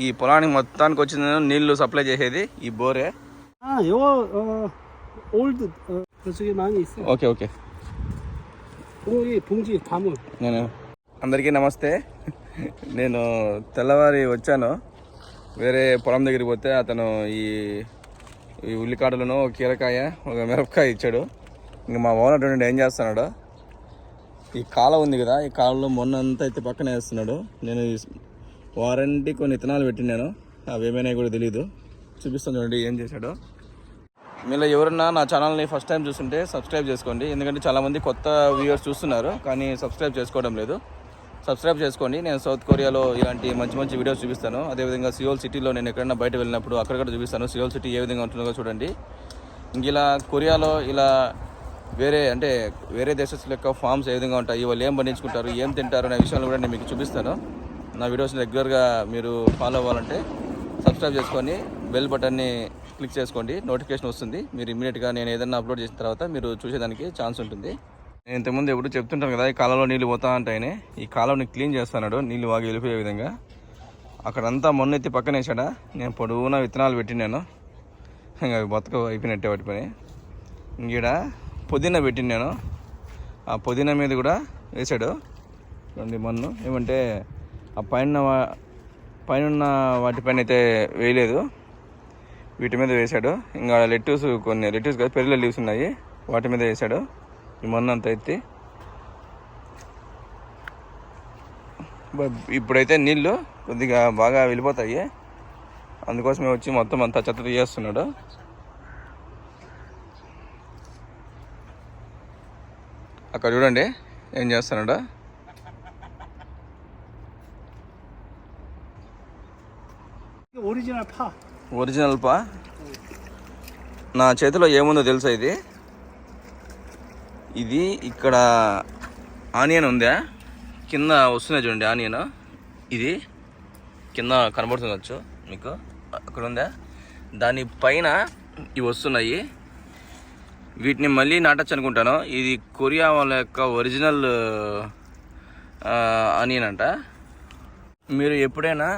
ఈ పొలానికి మొత్తానికి వచ్చిన నీళ్ళు సప్లై చేసేది ఈ బోరే. Okay okay. నేను అందరికీ నమస్తే. నేను తెల్లవారి వచ్చాను. వేరే పొలం దగ్గరికి పోతే అతను ఈ ఈ ఉల్లికాడలను ఒక కీరకాయ ఒక మిరపకాయ ఇచ్చాడు. ఇంక మా ఓనర్ ఏం చేస్తున్నాడు. ఈ కాల ఉంది కదా ఈ కాలంలో మొన్న అంతా అయితే పక్కన వేస్తున్నాడు. నేను వారంటీ కొన్ని విత్తనాలు పెట్టినాను అవి ఏమైనా కూడా తెలియదు చూపిస్తాను చూడండి ఏం చేశాడు. మీలో ఎవరన్నా నా ఛానల్ని ఫస్ట్ టైం చూస్తుంటే సబ్స్క్రైబ్ చేసుకోండి. ఎందుకంటే చాలామంది కొత్త వ్యూవర్స్ చూస్తున్నారు కానీ సబ్స్క్రైబ్ చేసుకోవడం లేదు. సబ్స్క్రైబ్ చేసుకోండి. నేను సౌత్ కొరియాలో ఇలాంటి మంచి మంచి వీడియోస్ చూపిస్తాను. అదేవిధంగా సియోల్ సిటీలో నేను ఎక్కడైనా బయట వెళ్ళినప్పుడు అక్కడ కూడా చూపిస్తాను. సియోల్ సిటీ ఏ విధంగా ఉంటుందో చూడండి. ఇంక ఇలా కొరియాలో ఇలా వేరే అంటే వేరే దేశస్తుల యొక్క ఫామ్స్ ఏ విధంగా ఉంటాయి వాళ్ళు ఏం పండించుకుంటారు ఏం తింటారు అనే విషయాలు కూడా నేను మీకు చూపిస్తాను. నా వీడియోస్ని రెగ్యులర్గా మీరు ఫాలో అవ్వాలంటే సబ్స్క్రైబ్ చేసుకొని బెల్ బటన్ని క్లిక్ చేసుకోండి. నోటిఫికేషన్ వస్తుంది. మీరు ఇమీడియట్గా నేను ఏదైనా అప్లోడ్ చేసిన తర్వాత మీరు చూసేదానికి ఛాన్స్ ఉంటుంది. నేను ఇంతకుముందు ఎప్పుడు చెప్తుంటాను కదా ఈ కాలంలో నీళ్ళు పోతా అంటాయనే. ఈ కాలంని క్లీన్ చేస్తున్నాడు నీళ్ళు వాగి వెళ్ళిపోయే విధంగా. అక్కడంతా మొన్నెత్తి పక్కన వేసాడా నేను పొడవునా విత్తనాలు పెట్టినాను ఇంకా అవి బతక అయిపోయినట్టే వాటి పని. ఇంకీడ? పుదీనా పెట్టినాను ఆ పుదీనా మీద కూడా వేసాడు రెండు మన్ను. ఏమంటే ఆ పైన వా- పైన వాటిపైన అయితే వేయలేదు. వీటి మీద వేశాడు. ఇంకా లెట్యూస్ కొన్ని లెట్యూస్ కాదు పెరిల లీవ్స్ ఉన్నాయి. వాటి మీద వేశాడు. ఈ మొన్న ఎత్తి. ఇప్పుడైతే నీళ్ళు కొద్దిగా బాగా వెళ్ళిపోతాయి. అందుకోసమే వచ్చి మొత్తం అంతా చెత్త తీయేస్తున్నాడు అక్కడ చూడండి ఏం చేస్తున్నాడు. ఒరిజినల్ పా ఒరిజినల్ పా నా చేతిలో ఏముందో తెలుసా ఇది? ఇది ఇక్కడ ఆనియన్ ఉందా? కింద వస్తున్నాయి చూడండి ఆనియన్. ఇది కింద కనబడుతుండొచ్చు మీకు. అక్కడ ఉందా? దాని పైన ఇవి వస్తున్నాయి. వీటిని మళ్ళీ నాటచ్చు అనుకుంటాను. ఇది కొరియా వాళ్ళ యొక్క ఒరిజినల్ ఆనియన్ అంట. మీరు ఎప్పుడైనా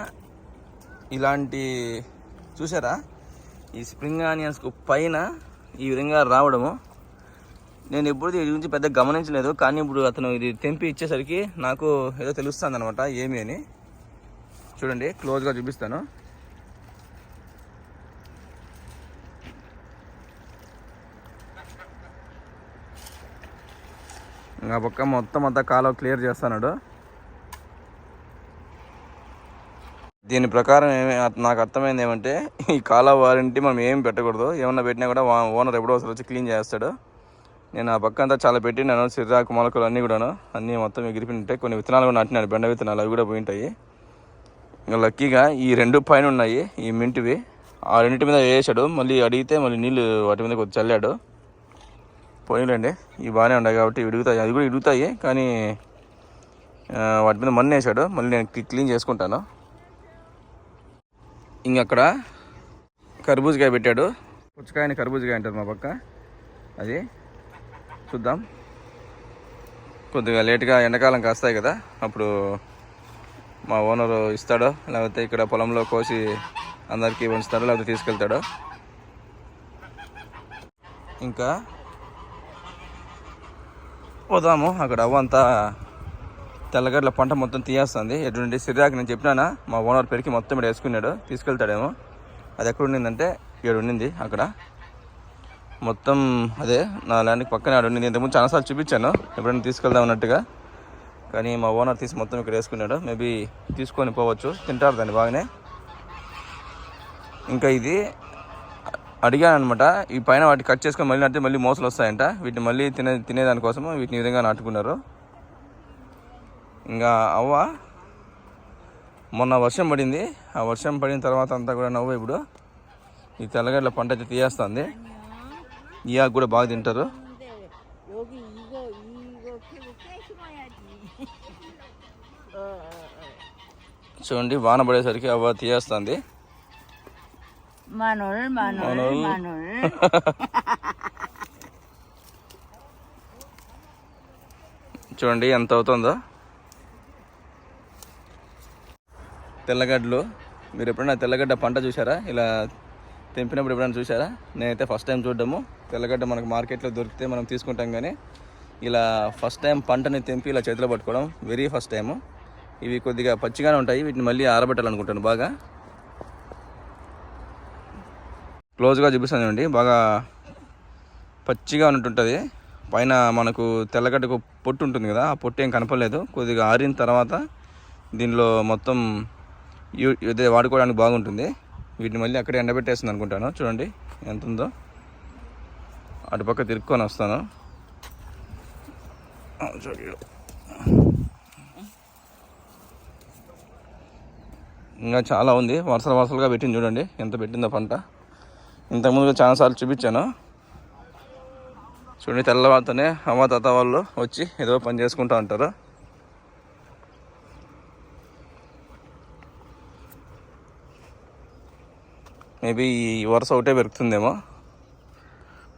ఇలాంటి చూసారా? ఈ స్ప్రింగ్ ఆనియన్స్కు పైన ఈ విధంగా రావడము. నేను ఎప్పుడు దీని గురించి పెద్ద గమనించలేదు కానీ ఇప్పుడు అతను ఇది తెంపి ఇచ్చేసరికి నాకు ఏదో తెలుస్తుంది అనమాట ఏమి అని. చూడండి క్లోజ్గా చూపిస్తాను. ఆ పక్క మొత్తం అంతా కాలువ క్లియర్ చేస్తున్నాడు. దీని ప్రకారం ఏమి నాకు అర్థమైంది ఏమంటే ఈ కాలా వారంటీ మనం ఏం పెట్టకూడదు. ఏమన్నా పెట్టినా కూడా ఓనర్ ఎప్పుడో ఒకసారి వచ్చి క్లీన్ చేస్తాడు. నేను ఆ పక్క అంతా చాలా పెట్టినాను సిర్రాకు మొలకలు అన్నీ కూడాను. అన్నీ మొత్తం ఎగిరిపోయింటాయి కొన్ని విత్తనాలు కూడా నాటినాను బెండ విత్తనాలు అవి కూడా పోయింటాయి. ఇంకా లక్కీగా ఈ రెండు పైన ఉన్నాయి ఈ మింటివి. ఆ రెండింటి మీద వేసాడు మళ్ళీ అడిగితే మళ్ళీ నీళ్ళు వాటి మీద కొద్ది చల్లాడు. పోయిలేండి ఇవి బాగానే ఉన్నాయి కాబట్టి ఇడుగుతాయి అది కూడా ఇడుగుతాయి కానీ వాటి మీద మన్ను వేసాడు మళ్ళీ నేను క్లీన్ చేసుకుంటాను. ఇంకక్కడ కర్బూజకాయ పెట్టాడు. పుచ్చకాయని కర్బూజకాయ అంటారు మా పక్క. అది చూద్దాం. కొద్దిగా లేట్గా ఎండాకాలం కాస్తాయి కదా అప్పుడు మా ఓనరు ఇస్తాడో లేకపోతే ఇక్కడ పొలంలో కోసి అందరికీ ఉంచుతాడో లేకపోతే తీసుకెళ్తాడో. ఇంకా పోదాము అక్కడ అవ్వంతా తెల్లగడ్డల పంట మొత్తం తీయేస్తుంది. ఎటువంటి సిరియాకి నేను చెప్పినానా? మా ఓనర్ పెరికి మొత్తం ఇక్కడ వేసుకున్నాడు. తీసుకెళ్తాడేమో. అది ఎక్కడ ఉండిందంటే ఇక్కడ ఉండింది అక్కడ. మొత్తం అదే నా ల్యాండ్కి పక్కనే ఆడ ఉండింది. ఇంతకుముందు చాలాసార్లు చూపించాను. ఎప్పుడైనా తీసుకెళ్దాం అన్నట్టుగా. కానీ మా ఓనర్ తీసి మొత్తం ఇక్కడ వేసుకున్నాడు. మేబీ తీసుకొని పోవచ్చు. తింటారు దాన్ని బాగానే. ఇంకా ఇది అడిగాను అనమాట ఈ పైన వాటి కట్ చేసుకొని మళ్ళీ నాటితే మళ్ళీ మోసలు వస్తాయంట. వీటిని మళ్ళీ తినే తినేదానికోసం వీటిని ఈ విధంగా నాటుకున్నారు. ఇంకా అవ్వ మొన్న వర్షం పడింది. ఆ వర్షం పడిన తర్వాత అంతా కూడా నవ్వు ఇప్పుడు. ఈ తెల్లగడ్డల పంట అయితే తీయేస్తుంది. ఇయాకు కూడా బాగా తింటారు. చూడండి వాన పడేసరికి అవ్వ తీయేస్తుంది. చూడండి ఎంత అవుతుందో. తెల్లగడ్డలు. మీరు ఎప్పుడైనా తెల్లగడ్డ పంట చూసారా ఇలా తెంపినప్పుడు ఎప్పుడైనా చూసారా నేనైతే ఫస్ట్ టైం చూడడము. తెల్లగడ్డ మనకు మార్కెట్లో దొరికితే మనం తీసుకుంటాం కానీ ఇలా ఫస్ట్ టైం పంటని తెంపి ఇలా చేతిలో పట్టుకోవడం వెరీ ఫస్ట్ టైము ఇవి కొద్దిగా పచ్చిగానే ఉంటాయి. వీటిని మళ్ళీ ఆరబెట్టాలనుకుంటాను బాగా. క్లోజ్గా చూపిస్తాను చూడండి. బాగా పచ్చిగా ఉన్నట్టుంటుంది. పైన మనకు తెల్లగడ్డకు పొట్టు ఉంటుంది కదా ఆ పొట్టు ఏం కనపడలేదు. కొద్దిగా ఆరిన తర్వాత దీనిలో మొత్తం వాడుకోవడానికి బాగుంటుంది. వీటిని మళ్ళీ అక్కడే ఎండబెట్టేస్తుంది అనుకుంటాను. చూడండి ఎంత ఉందో అటుపక్క తిరుక్కొని వస్తాను. ఇంకా చాలా ఉంది. వరుసలు వరుసలుగా పెట్టింది చూడండి. ఎంత పెట్టిందో పంట. ఇంతకుముందు చాలాసార్లు చూపించాను. చూడండి తెల్లవారితోనే అమ్మ తాత వాళ్ళు వచ్చి ఏదో పని చేసుకుంటూ ఉంటారు. మేబీ ఈ వరుస ఒకటే పెరుగుతుందేమో.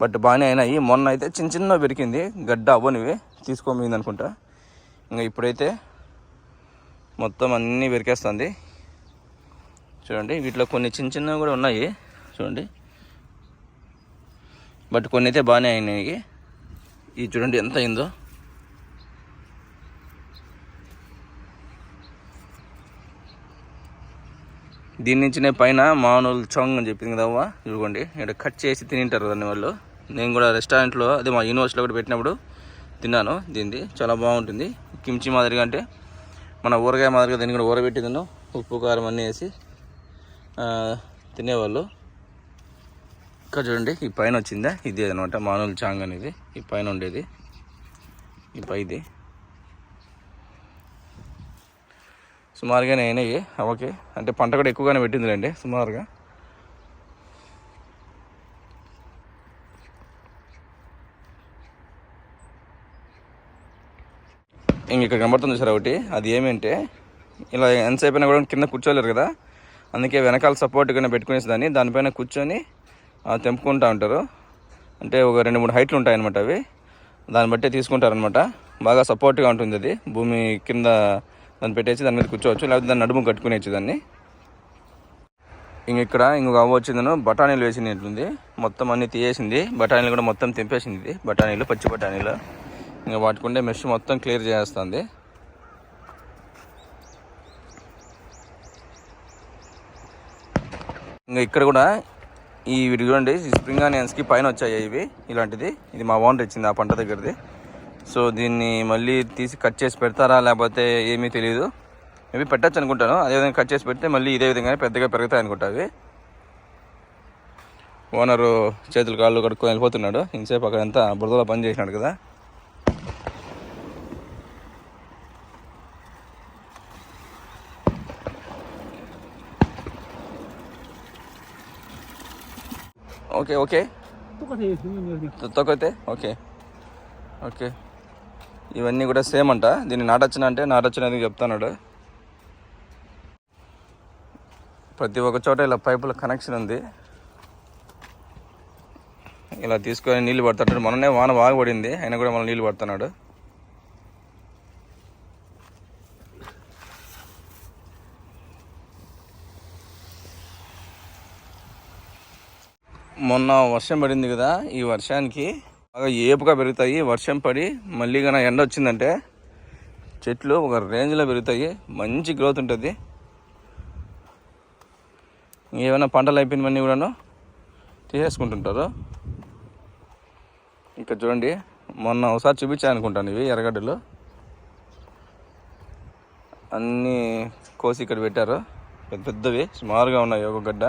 బట్ బాగానే అయినాయి. మొన్న అయితే చిన్న చిన్న పెరిగింది. గడ్డ అవ్వనివి. తీసుకోమింది అనుకుంటా. ఇంకా ఇప్పుడైతే మొత్తం అన్నీ పెరికేస్తుంది. చూడండి వీటిలో కొన్ని చిన్న చిన్నవి కూడా ఉన్నాయి. చూడండి. బట్ కొన్ని అయితే బాగానే అయినాయి. ఇది చూడండి ఎంత అయిందో. దీని నుంచినే పైన మామూలు చొంగ్ అని చెప్పింది కదా అవ్వ. చూడండి ఇక్కడ కట్ చేసి తినింటారు దాన్ని వాళ్ళు. నేను కూడా రెస్టారెంట్లో అదే మా యూనివర్సిటీలో కూడా పెట్టినప్పుడు తిన్నాను దీనిది. చాలా బాగుంటుంది. కిమ్చి మాదిరిగా అంటే మన ఊరగాయ మాదిరిగా దీన్ని కూడా ఊరబెట్టి తిన్నాను ఉప్పు కారం అన్నీ వేసి తినేవాళ్ళు. ఇక్కడ చూడండి ఈ పైన వచ్చిందా? ఇదే అనమాట మామూలు చాంగ్ అనేది. ఈ పైన ఉండేది. ఈ పైది. సుమారుగానే అయినాయి ఓకే. అంటే పంట కూడా ఎక్కువగానే పెట్టిందిలేండి సుమారుగా. ఇంక ఇక్కడ కనబడుతుంది సార్ ఒకటి. అది ఏమంటే ఇలా ఎంతసేపు అయినా కూడా కింద కూర్చోలేరు కదా. అందుకే వెనకాల సపోర్ట్గానే పెట్టుకునేసి దాన్ని దానిపైన కూర్చొని తెంపుకుంటూ తెంపుకుంటా ఉంటారు. అంటే ఒక రెండు మూడు హైట్లు ఉంటాయన్నమాట అవి. దాన్ని బట్టే తీసుకుంటారనమాట బాగా సపోర్ట్గా ఉంటుంది అది. భూమి కింద దాన్ని పెట్టేసి దాని మీద కూర్చోవచ్చు లేకపోతే దాన్ని నడుము కట్టుకునేచ్చు దాన్ని. ఇంక ఇక్కడ ఇంకొక అవ్వ వచ్చిందను బఠానీలు వేసినట్లుంది మొత్తం అన్ని తీయేసింది బఠానీలు కూడా మొత్తం తెంపేసింది. ఇది బఠానీలు పచ్చి బఠానీలు. ఇంకా వాటికుండే మెష్ మొత్తం క్లియర్ చేస్తుంది ఇంకా ఇక్కడ కూడా ఈ వీటి చూడండి స్ప్రింగ్ ఆనియన్స్కి పైన వచ్చాయి ఇవి ఇలాంటిది. ఇది మా ఓనర్ ఇచ్చింది ఆ పంట దగ్గరది. సో దీన్ని మళ్ళీ తీసి కట్ చేసి పెడతారా లేకపోతే ఏమీ తెలియదు మేబీ పెట్టచ్చు అనుకుంటాను. అదేవిధంగా కట్ చేసి పెడితే మళ్ళీ ఇదే విధంగానే పెద్దగా పెరుగుతాయి అనుకుంటా అవి. ఓనరు చేతులు కాళ్ళు కడుక్కొని వెళ్ళిపోతున్నాడు. ఇంతసేపు అక్కడ ఎంత బురదలో పని చేసినాడు కదా. ఓకే ఓకే తొక్కతే ఓకే ఓకే ఇవన్నీ కూడా సేమ్ అంట. దీన్ని నాటచ్చిన అంటే నాటొచ్చిన అని చెప్తున్నాడు ప్రతి ఒక్క చోట ఇలా పైపుల కనెక్షన్ ఉంది. ఇలా తీసుకొని నీళ్ళు పడుతున్నాడు మొన్ననే వాన బాగా పడింది. అయినా కూడా మనం నీళ్ళు పడుతున్నాడు మొన్న వర్షం పడింది కదా ఈ వర్షానికి. బాగా ఏపుగా పెరుగుతాయి. వర్షం పడి మళ్ళీ కన్నా ఎండ వచ్చిందంటే చెట్లు ఒక రేంజ్లో పెరుగుతాయి. మంచి గ్రోత్ ఉంటుంది. ఏమైనా పంటలు అయిపోయినవన్నీ కూడాను తీసేసుకుంటుంటారు. ఇక్కడ చూడండి మొన్న ఒకసారి చూపించాను అనుకుంటాను ఇవి ఎర్రగడ్డలు. అన్నీ కోసి ఇక్కడ పెట్టారు. పెద్ద పెద్దవి సుమారుగా ఉన్నాయి ఒక గడ్డ.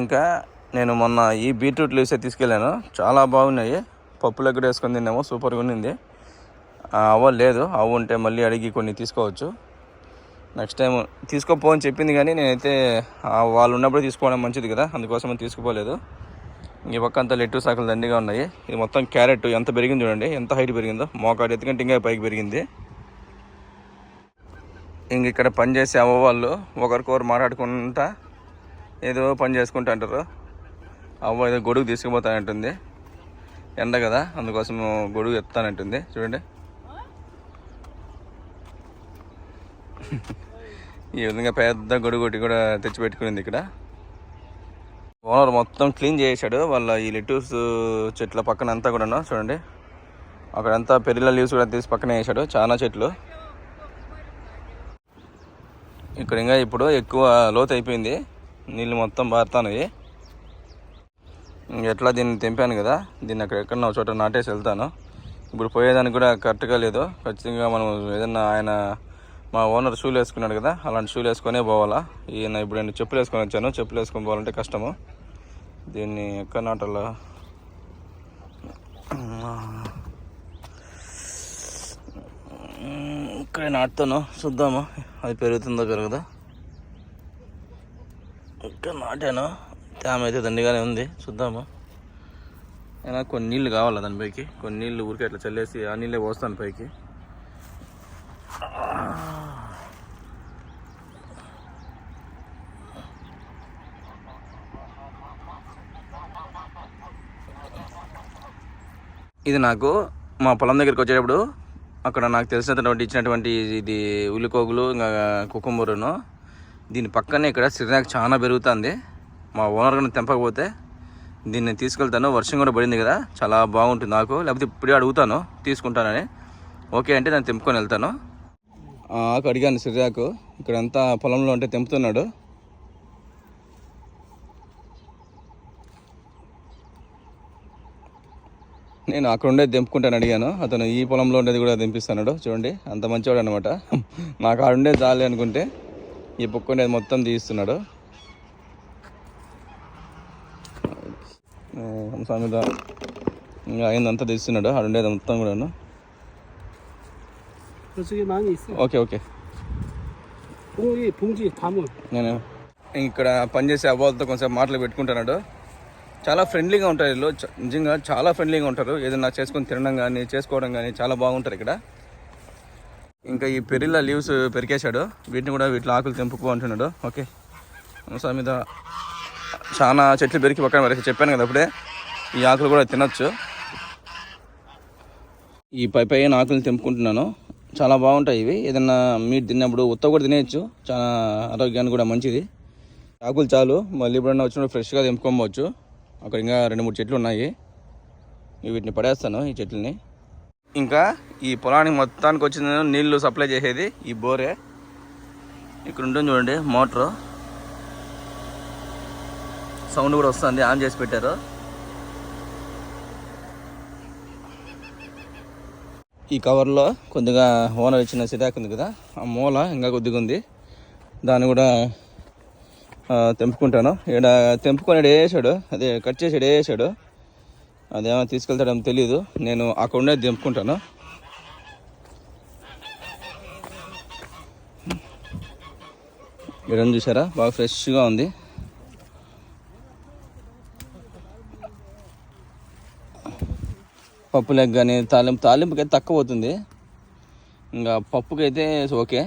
ఇంకా నేను మొన్న ఈ బీట్రూట్ వేసే తీసుకెళ్ళాను. చాలా బాగున్నాయి. పప్పులో కూడా వేసుకొని తిన్నాము సూపర్గా ఉన్నింది. ఆ, అవ్వ లేదు. అవ్వ ఉంటే మళ్ళీ అడిగి కొన్ని తీసుకోవచ్చు. నెక్స్ట్ టైం తీసుకోపో అని చెప్పింది కానీ నేనైతే వాళ్ళు ఉన్నప్పుడు తీసుకోవడం మంచిది కదా. అందుకోసం తీసుకుపోలేదు. ఈ పక్క అంతా లెట్టు సాకులు దండిగా ఉన్నాయి. ఇది మొత్తం క్యారెట్. ఎంత పెరిగింది చూడండి. ఎంత హైట్ పెరిగిందో. మోకాడు ఎత్తుకంటే ఇంకా పైకి పెరిగింది. ఇంక ఇక్కడ పని చేసే అవ్వ వాళ్ళు ఒకరికొకరు మాట్లాడుకుంటా ఏదో పని చేసుకుంటా అంటారు. అవ్వ ఏదో గొడుగు తీసుకుపోతానంటుంది. ఎండ కదా అందుకోసం గొడుగు ఎత్తానంటుంది. చూడండి. ఈ విధంగా పెద్ద గొడుగొట్టి కూడా తెచ్చిపెట్టుకునింది ఇక్కడ. ఓనర్ మొత్తం క్లీన్ చేసాడు వాళ్ళ ఈ లెటూస్ చెట్ల పక్కన అంతా కూడా చూడండి. అక్కడంతా పెరిల లీవ్స్ కూడా తీసి పక్కన వేసాడు చాలా చెట్లు. ఇక్కడ ఇంకా ఇప్పుడు ఎక్కువ లోతు అయిపోయింది. నీళ్ళు మొత్తం బారుతాయి ఎట్లా దీన్ని తెంపాను కదా దీన్ని అక్కడ ఎక్కడన్నా ఒక చోట నాటేసి వెళ్తాను. ఇప్పుడు పోయేదానికి కూడా కరెక్ట్గా లేదు. ఖచ్చితంగా మనం ఏదన్నా ఆయన మా ఓనర్ షూలు వేసుకున్నాడు కదా అలాంటి షూలు వేసుకొనే పోవాలా? ఈయన ఇప్పుడు నేను చెప్పులు వేసుకొని వచ్చాను. చెప్పులు వేసుకొని పోవాలంటే కష్టము. దీన్ని ఎక్కడ నాటాలా? ఇక్కడ నాటుతాను. చూద్దాము. అది పెరుగుతుందో పెరగదా? ఇక్కడ నాటాను? తేమ అయితే దండిగానే ఉంది. చూద్దాము? అయినా కొన్ని నీళ్ళు కావాలి దాని పైకి? కొన్ని నీళ్ళు ఊరికే అట్లా చల్లేసి ఆ నీళ్ళే పోస్తాను పైకి. ఇది నాకు మా పొలం దగ్గరికి వచ్చేటప్పుడు అక్కడ నాకు తెలిసినటువంటి ఇచ్చినటువంటి ఇది ఉల్లికోగులు ఇంకా కుకుంబరును. దీని పక్కనే ఇక్కడ సిరినాకు చాలా పెరుగుతుంది. మా ఓనర్ కానీ తెంపకపోతే దీన్ని తీసుకెళ్తాను. వర్షం కూడా పడింది కదా చాలా బాగుంటుంది నాకు. లేకపోతే ఇప్పుడే అడుగుతాను తీసుకుంటానని. ఓకే అంటే నేను తెంపుకొని వెళ్తాను. ఆకు అడిగాను సిరియాకు. ఇక్కడంతా పొలంలో ఉంటే తెంపుతున్నాడు. నేను అక్కడ ఉండేది తెంపుకుంటాను అడిగాను. అతను ఈ పొలంలో ఉండేది కూడా తెంపిస్తున్నాడు. చూడండి అంత మంచివాడు అనమాట నాకు ఆడుండే జాలి అనుకుంటే ఈ పొక్కుండేది మొత్తం తీస్తున్నాడు. సామెత ఇంకా అయిందంతా తెస్తున్నాడు అక్కడ ఉండేది మొత్తం కూడా ఓకే ఓకే. నేను. ఇక్కడ పనిచేసే అవ్వాలతో కొంచెం మాటలు పెట్టుకుంటున్నాడు. చాలా ఫ్రెండ్లీగా ఉంటారు వీళ్ళు. నిజంగా చాలా ఫ్రెండ్లీగా ఉంటారు. ఏదైనా చేసుకొని తినడం కానీ చేసుకోవడం కానీ చాలా బాగుంటారు ఇక్కడ. ఇంకా ఈ పెరిల్ల లీవ్స్ పెరికేశాడు. వీటిని కూడా వీటిలో ఆకులు తెంపుకో అంటున్నాడు. ఓకే. సార్ మీద చాలా చెట్లు పెరికి పక్కన వరకు చెప్పాను కదా అప్పుడే. ఈ ఆకులు కూడా తినచ్చు. ఈ పై పైన ఆకులు తెంపుకుంటున్నాను. చాలా బాగుంటాయి ఇవి. ఏదన్నా మీట్ తిన్నప్పుడు ఉత్త కూడా తినేయచ్చు. చాలా ఆరోగ్యానికి కూడా మంచిది. ఆకులు చాలు. మళ్ళీ ఎప్పుడన్నా వచ్చినప్పుడు ఫ్రెష్గా తెంపుకోవచ్చు అక్కడ ఇంకా రెండు మూడు చెట్లు ఉన్నాయి. వీటిని పడేస్తాను ఈ చెట్లని. ఇంకా ఈ పొలానికి మొత్తానికి వచ్చిన నీళ్ళు సప్లై చేసేది ఈ బోరే. ఇక్కడ ఉంటుంది చూడండి మోటారు. సౌండ్ కూడా వస్తుంది ఆన్ చేసి పెట్టారు. ఈ కవర్లో కొద్దిగా ఓనర్ ఇచ్చిన సిరాక్ ఉంది కదా ఆ మూల ఇంకా కొద్దిగా ఉంది. దాన్ని కూడా తెంపుకుంటాను. ఇక్కడ తెంపుకొని వేసాడు అదే కట్ చేసి వేసాడు. అదేమో తీసుకెళ్తాడో తెలియదు నేను అక్కడ ఉండేది తెంపుకుంటాను. ఇక్కడ చూసారా? బాగా ఫ్రెష్గా ఉంది. పప్పులకు కానీ తాలింపు తాలింపుకి అయితే తక్కువ అవుతుంది ఇంకా పప్పుకి అయితే ఓకే.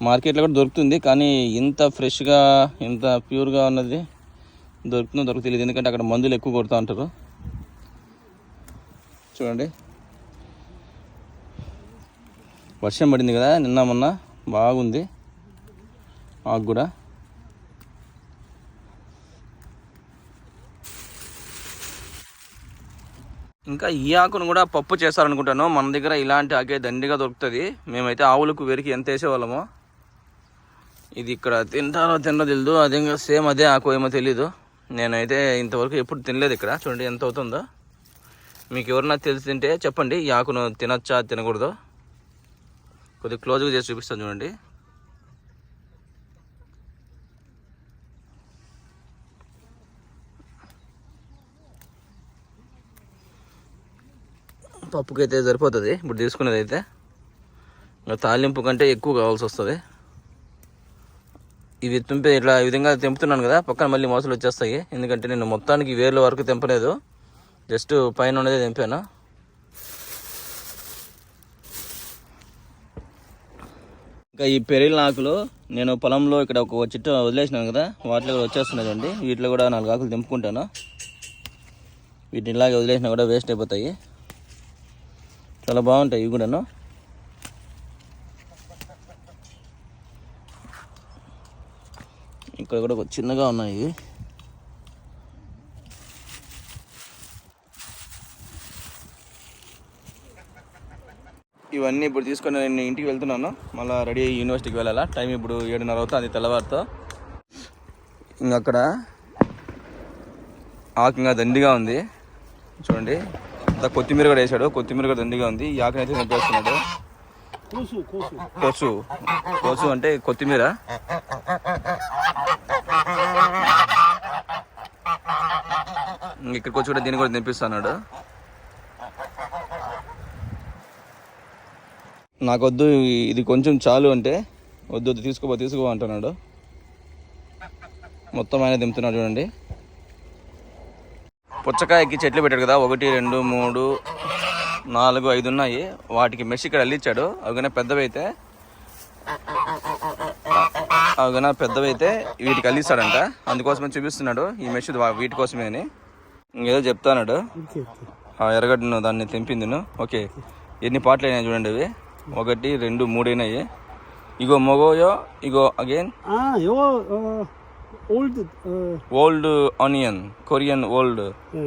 మార్కెట్లో కూడా దొరుకుతుంది కానీ ఇంత ఫ్రెష్గా ఇంత ప్యూర్గా ఉన్నది దొరుకుతుందో దొరుకుతుంది ఎందుకంటే అక్కడ మందులు ఎక్కువ కొడుతూ ఉంటారు. చూడండి. వర్షం పడింది కదా నిన్న మొన్న. బాగుంది. మాకు కూడా. ఇంకా ఈ ఆకును కూడా పప్పు చేస్తారనుకుంటాను. మన దగ్గర ఇలాంటి ఆకే దండిగా దొరుకుతుంది. మేమైతే ఆవులకు వెరికి ఎంత వేసేవాళ్ళమో ఇది ఇక్కడ తింటారో తినో తెలియదు అదే సేమ్ అదే ఆకు ఏమో తెలీదు. నేనైతే ఇంతవరకు ఎప్పుడు తినలేదు ఇక్కడ. చూడండి ఎంత అవుతుందో. మీకు ఎవరన్నా తెలిసి తింటే చెప్పండి. ఈ ఆకును తినొచ్చా తినకూడదు. కొద్దిగా క్లోజ్గా చేసి చూపిస్తాను చూడండి. పప్పుకి అయితే సరిపోతుంది. ఇప్పుడు తీసుకునేది అయితే ఇంకా తాలింపు కంటే ఎక్కువ కావాల్సి వస్తుంది. ఇవి తెంపే ఇట్లా ఈ విధంగా తెంపుతున్నాను కదా పక్కన మళ్ళీ మోసలు వచ్చేస్తాయి. ఎందుకంటే నేను మొత్తానికి వేర్ల వరకు తెంపలేదు. జస్ట్ పైన ఉన్నదే తెంపాను. ఇంకా ఈ పెరిగిన ఆకులు నేను పొలంలో ఇక్కడ ఒక చెట్టు వదిలేసినాను కదా వాటిలో కూడా వచ్చేస్తున్నాయి అండి వీటిలో కూడా నాలుగు ఆకులు తెంపుకుంటాను. వీటిని ఇలాగే వదిలేసినా కూడా వేస్ట్ అయిపోతాయి. చాలా బాగుంటాయి ఇవి కూడాను. ఇక్కడ కూడా చిన్నగా ఉన్నాయి ఇవన్నీ ఇప్పుడు తీసుకొని నేను ఇంటికి వెళ్తున్నాను. మళ్ళీ రెడీ అయ్యి యూనివర్సిటీకి వెళ్ళాలా? టైం ఇప్పుడు ఏడున్నర అవుతుంది తెల్లవారితో. ఇంకక్కడ అక్కడ దండిగా ఉంది. చూడండి. కొత్తిమీర కూడా వేసాడు. కొత్తిమీర కూడా దండిగా ఉంది. ఈ ఆకునైతే నింపేస్తున్నాడు కోసు కోసు. అంటే కొత్తిమీర. ఇక్కడికి వచ్చి కూడా దీన్ని కూడా తినిపిస్తున్నాడు. నాకొద్దు ఇది కొంచెం చాలు అంటే వద్దు వద్దు తీసుకోబో తీసుకోబో అంటున్నాడు. మొత్తం ఆయన దింపుతున్నాడు చూడండి. పుచ్చకాయకి చెట్లు పెట్టాడు కదా ఒకటి రెండు మూడు నాలుగు ఐదు ఉన్నాయి. వాటికి మెష్ ఇక్కడ అల్లించాడు అవగానే పెద్దవైతే పెద్దవి పెద్దవైతే వీటికి అల్లిస్తాడంట. అందుకోసమే చూపిస్తున్నాడు ఈ మెష్ వీటి కోసమే అని. ఏదో చెప్తాడు ఎరగడ్డను దాన్ని తెంపిందిను. ఓకే. ఎన్ని పాటలు అయినాయి చూడండి అవి. ఒకటి రెండు మూడు అయినాయి. ఇగో మొగోయో ఇగో again. 아 요거 어 올드 어 old onion Korean old 예.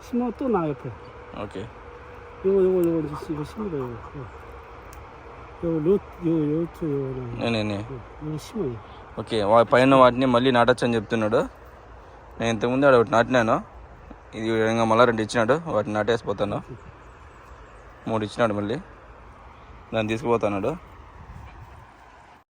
심어 또나 옆에 okay 요거 요거 요거 이제 이거 심으다 요거 어. 요거 요 요거 요트 요거는 నేనే 어, 요거 심어요 ఓకే వా పైన వాటిని మళ్ళీ నాటచ్చు అని చెప్తున్నాడు నేను ఇంతకుముందు ఆడ ఒకటి నాటినాను ఇది ఇంకా మళ్ళీ రెండు ఇచ్చినాడు వాటిని నాటేసిపోతాను మూడు ఇచ్చినాడు మళ్ళీ దాన్ని తీసుకుపోతున్నాడు